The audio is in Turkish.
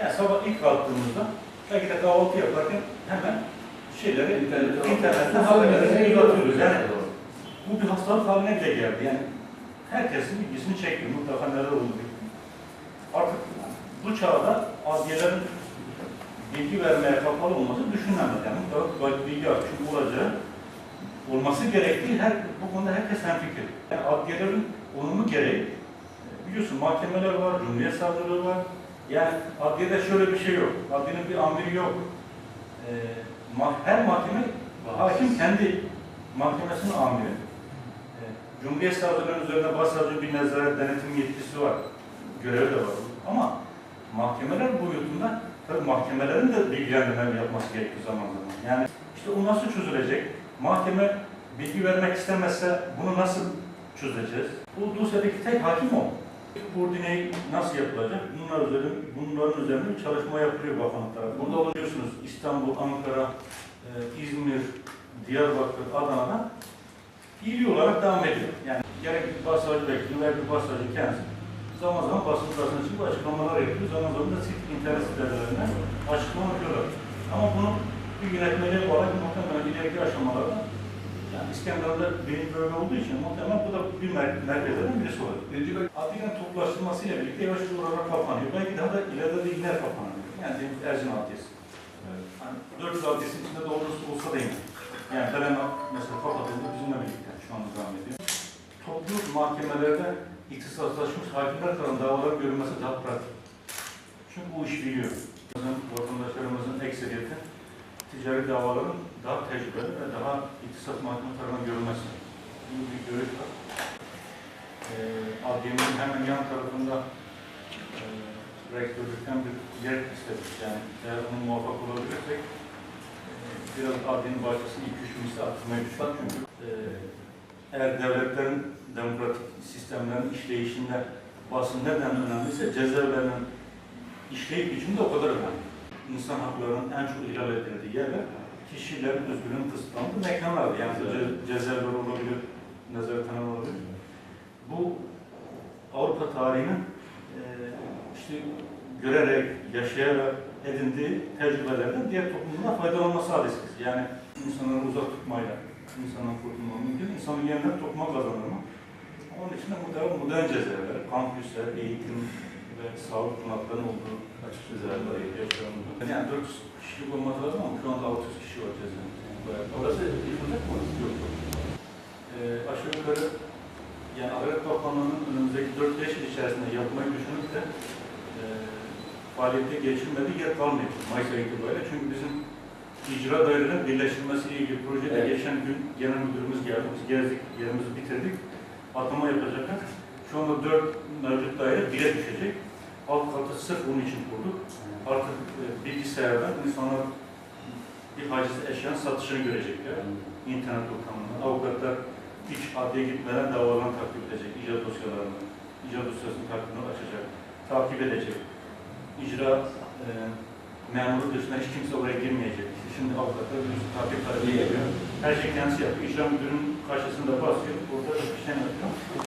Yani sabah ilk kalktığımızda belki de kahvaltı yaparken hemen şeyleri İnternette- internetten haberleri göz atıyoruz. Yani bu bir hastalık haline bile geldi. Yani herkesin ilgisini çekiyor. Mutlaka neler oldu. Artık bu çağda adliyelerin bilgi vermeye kapalı olması düşünülemez. Yani mutlaka bilgi akışı olacağı olması gerektiği her, bu konuda herkes hemfikir. Yani adliyelerin konumu gereği biliyorsun mahkemeler var, cumhuriyet savcılığı var. Yani adliyede şöyle bir şey yok. Adliyenin bir amiri yok. E, her mahkeme hakim kendi mahkemesinin amiri. E, Cumhuriyet savcılığının üzerinde başsavcı bir nezaret denetim yetkisi var. Görevi de var. Ama mahkemeler boyutunda tabii mahkemelerin de bilgilendirme yapması gerekiyor zaman zaman. Yani işte o nasıl çözülecek? Mahkeme bilgi vermek istemezse bunu nasıl çözeceğiz? Bu dosyadaki tek hakim o. Koordineyi nasıl yapılacak? Bunlar üzerinde, bunların üzerinde bir çalışma yapılıyor bakanlık tarafından. Burada oluyorsunuz İstanbul, Ankara, e, İzmir, Diyarbakır, Adana'da fiili olarak devam ediyor. Yani gerek bir başsavcı bekliyor, gerek bir başsavcı kendisi. Zaman zaman basın karşısına çıkıp açıklamalar yapıyor. Zaman zaman da sit internet sitelerinden açıklama yapıyorlar. Ama bunu bir yönetmeliğe olarak muhtemelen ileriki aşamalarda yani İskender'de benim böyle olduğu için muhtemelen bu da bir mer merkezlerden birisi olur. Necip Bey, Adliyenin toplaştırmasıyla birlikte yavaş yavaş oralar kapanıyor. Belki daha da ileride de yine kapanıyor. Yani Erzincan Adliyesi. Hani 400 Adliyesi'nin içinde de olursa olsa da yine. Yani Belen mesela kapatıldığında bizimle birlikte şu anda devam ediyor. Toplu mahkemelerde ihtisaslaşmış hakimler tarafından davaların görülmesi daha pratik. Çünkü bu iş biliyor. Bizim vatandaşlarımızın ekseriyeti ticari davaların daha tecrübeli ve daha ihtisas mahkeme tarafından görülmesi. Bu bir görüş var. Ee, adliyenin hemen yan tarafında e, rektörlükten bir yer istedik. Yani eğer bunu muvaffak olabilirsek e, biraz adliyenin bahçesini iki üç misli arttırmayı düşünüyorum. Çünkü e, eğer devletlerin demokratik sistemlerin işleyişinde basın neden önemliyse cezaevlerinin işleyip biçimi de o kadar önemli. İnsan haklarının en çok ihlal edildiği yerler kişilerin özgürlüğünün kısıtlandığı mekanlardı. Yani ce- cezaevler olabilir, nezarethaneler olabilir. Bu Avrupa tarihinin e, işte görerek, yaşayarak edindiği tecrübelerden diğer toplumuna faydalanması hadisiz. Yani insanları uzak tutmayla, insanın kurtulma mümkün, insanın yeniden topluma kazanır mı? Onun için de muhtemelen modern cezaevler, kampüsler, eğitim ve sağlık konaklarının olduğu açık cezaevler yaşanıyor. Yani 400 kişilik olması lazım ama şu anda 600 kişi var cezaevinde. Yani bayağı- orası yıkılacak mı? Yok. Ee, aşağı yukarı yani Adalet Bakanlığı'nın önümüzdeki 4-5 yıl içerisinde yapmayı düşünüp de e, faaliyete geçirmediği yer kalmıyor Mayıs ayı itibariyle. Çünkü bizim icra dairelerinin birleştirilmesiyle ilgili projede Evet. geçen gün genel müdürümüz geldi. Biz gezdik, yerimizi bitirdik. Atama yapacaklar. Şu anda 4 mevcut daire 1'e düşecek. Alt katı sırf bunun için kurduk. Artık e, bilgisayardan insanlar bir haciz eşyanın satışını görecekler internet ortamında avukatlar hiç adliye gitmeden davalarını takip edecek, icra dosyalarını, icra dosyasını takibini açacak, takip edecek. İcra e, memuru dışında hiç kimse oraya girmeyecek. Şimdi avukatlar bir takip talebi geliyor. Her şey kendisi yapıyor. İcra müdürünün karşısında basıyor, orada bir şey yapıyor.